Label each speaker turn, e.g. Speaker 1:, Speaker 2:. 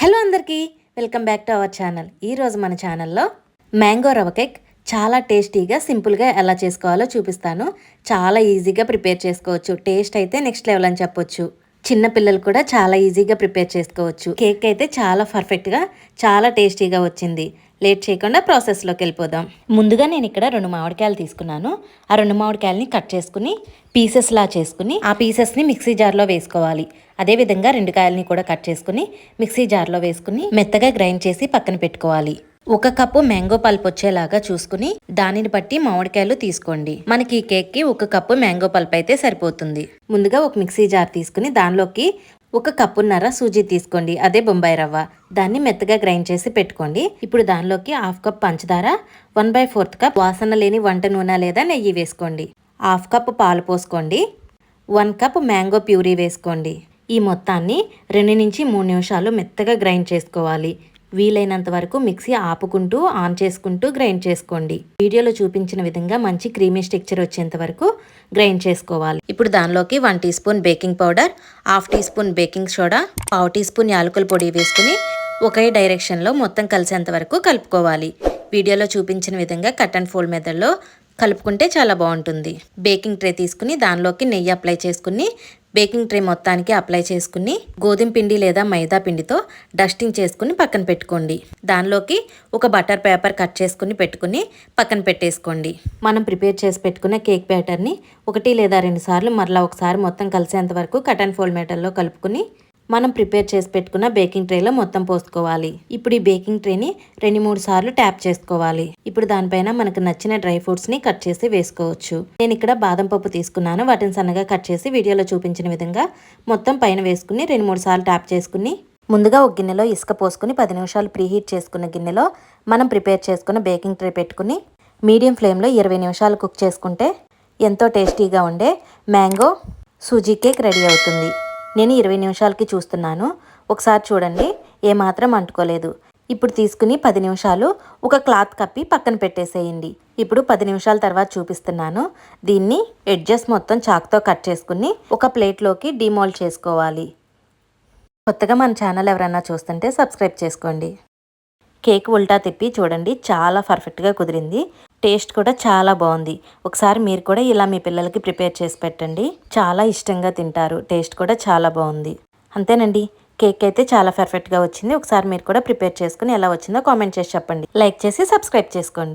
Speaker 1: Hello అందరికీ welcome back to our channel. ఈరోజు మన ఛానల్లో మ్యాంగో రవ కేక్ చాలా టేస్టీగా సింపుల్గా ఎలా చేసుకోవాలో చూపిస్తాను. చాలా ఈజీగా ప్రిపేర్ చేసుకోవచ్చు. టేస్ట్ అయితే నెక్స్ట్ లెవెల్ అని చెప్పొచ్చు. చిన్న పిల్లలు కూడా చాలా ఈజీగా ప్రిపేర్ చేసుకోవచ్చు. కేక్ అయితే చాలా పర్ఫెక్ట్గా చాలా టేస్టీగా వచ్చింది. లేట్ చేయకుండా ప్రాసెస్లోకి వెళ్ళిపోదాం. ముందుగా నేను ఇక్కడ రెండు మామిడికాయలు తీసుకున్నాను. ఆ రెండు మామిడికాయలని కట్ చేసుకుని పీసెస్లా చేసుకుని ఆ పీసెస్ని మిక్సీ జార్లో వేసుకోవాలి. అదేవిధంగా రెండు కాయలని కూడా కట్ చేసుకుని మిక్సీ జార్లో వేసుకుని మెత్తగా గ్రైండ్ చేసి పక్కన పెట్టుకోవాలి. ఒక కప్పు మ్యాంగో పల్ప్ వచ్చేలాగా చూసుకుని దానిని బట్టి మామిడికాయలు తీసుకోండి. మనకి ఈ కేక్కి ఒక కప్పు మ్యాంగో పల్ప్ అయితే సరిపోతుంది. ముందుగా ఒక మిక్సీ జార్ తీసుకుని దానిలోకి ఒక కప్పున్నర సూజీ తీసుకోండి. అదే బొంబాయి రవ్వ. దాన్ని మెత్తగా గ్రైండ్ చేసి పెట్టుకోండి. ఇప్పుడు దానిలోకి హాఫ్ కప్ పంచదార వన్ బై ఫోర్త్ కప్ వాసన లేని వంట నూనె లేదా నెయ్యి వేసుకోండి. హాఫ్ కప్ పాలు పోసుకోండి. వన్ కప్ మ్యాంగో ప్యూరీ వేసుకోండి. ఈ మొత్తాన్ని రెండు నుంచి మూడు నిమిషాలు మెత్తగా గ్రైండ్ చేసుకోవాలి. వీలైనంత వరకు మిక్సీ ఆపుకుంటూ ఆన్ చేసుకుంటూ గ్రైండ్ చేసుకోండి. వీడియోలో చూపించిన విధంగా మంచి క్రీమీ స్ట్రక్చర్ వచ్చేంత వరకు గ్రైండ్ చేసుకోవాలి. ఇప్పుడు దానిలోకి one teaspoon baking powder half teaspoon baking soda పావు టీ స్పూన్ యాలకుల పొడి వేసుకుని ఒకే డైరెక్షన్లో మొత్తం కలిసేంత వరకు కలుపుకోవాలి. వీడియోలో చూపించిన విధంగా కట్ అండ్ ఫోల్డ్ మెథడ్లో కలుపుకుంటే చాలా బాగుంటుంది. బేకింగ్ ట్రే తీసుకుని దానిలోకి నెయ్యి అప్లై చేసుకుని బేకింగ్ ట్రే మొత్తానికి అప్లై చేసుకుని గోధుమ పిండి లేదా మైదా పిండితో డస్టింగ్ చేసుకుని పక్కన పెట్టుకోండి. దానిలోకి ఒక బటర్ పేపర్ కట్ చేసుకుని పెట్టుకుని పక్కన పెట్టేసుకోండి. మనం ప్రిపేర్ చేసి పెట్టుకున్న కేక్ బ్యాటర్ని ఒకటి లేదా రెండు సార్లు మరలా ఒకసారి మొత్తం కలిసేంత వరకు కట్ అండ్ ఫోల్డ్ మేటర్లో కలుపుకుని మనం ప్రిపేర్ చేసి పెట్టుకున్న బేకింగ్ ట్రేలో మొత్తం పోసుకోవాలి. ఇప్పుడు ఈ బేకింగ్ ట్రేని రెండు మూడు సార్లు ట్యాప్ చేసుకోవాలి. ఇప్పుడు దానిపైన మనకు నచ్చిన డ్రై ఫ్రూట్స్ని కట్ చేసి వేసుకోవచ్చు. నేను ఇక్కడ బాదం పప్పు తీసుకున్నాను. వాటిని సన్నగా కట్ చేసి వీడియోలో చూపించిన విధంగా మొత్తం పైన వేసుకుని రెండు మూడు సార్లు ట్యాప్ చేసుకుని ముందుగా ఒక గిన్నెలో ఇసుక పోసుకుని పది నిమిషాలు ప్రీహీట్ చేసుకున్న గిన్నెలో మనం ప్రిపేర్ చేసుకున్న బేకింగ్ ట్రే పెట్టుకుని మీడియం ఫ్లేమ్లో ఇరవై నిమిషాలు కుక్ చేసుకుంటే ఎంతో టేస్టీగా ఉండే మ్యాంగో సూజీ కేక్ రెడీ అవుతుంది. నేను ఇరవై నిమిషాలకి చూస్తున్నాను. ఒకసారి చూడండి. ఏమాత్రం అంటుకోలేదు. ఇప్పుడు తీసుకుని పది నిమిషాలు ఒక క్లాత్ కప్పి పక్కన పెట్టేసేయండి. ఇప్పుడు పది నిమిషాల తర్వాత చూపిస్తున్నాను. దీన్ని ఎడ్జెస్ మొత్తం చాక్తో కట్ చేసుకుని ఒక ప్లేట్లోకి డిమోల్ చేసుకోవాలి. కొత్తగా మన ఛానల్ ఎవరైనా చూస్తుంటే సబ్స్క్రైబ్ చేసుకోండి. కేక్ ఉల్టా తిప్పి చూడండి. చాలా పర్ఫెక్ట్గా కుదిరింది. టేస్ట్ కూడా చాలా బాగుంది. ఒకసారి మీరు కూడా ఇలా మీ పిల్లలకి ప్రిపేర్ చేసి పెట్టండి. చాలా ఇష్టంగా తింటారు. టేస్ట్ కూడా చాలా బాగుంది. అంతేనండి. కేక్ అయితే చాలా పర్ఫెక్ట్గా వచ్చింది. ఒకసారి మీరు కూడా ప్రిపేర్ చేసుకుని ఎలా వచ్చిందో కామెంట్ చేసి చెప్పండి. లైక్ చేసి సబ్స్క్రైబ్ చేసుకోండి.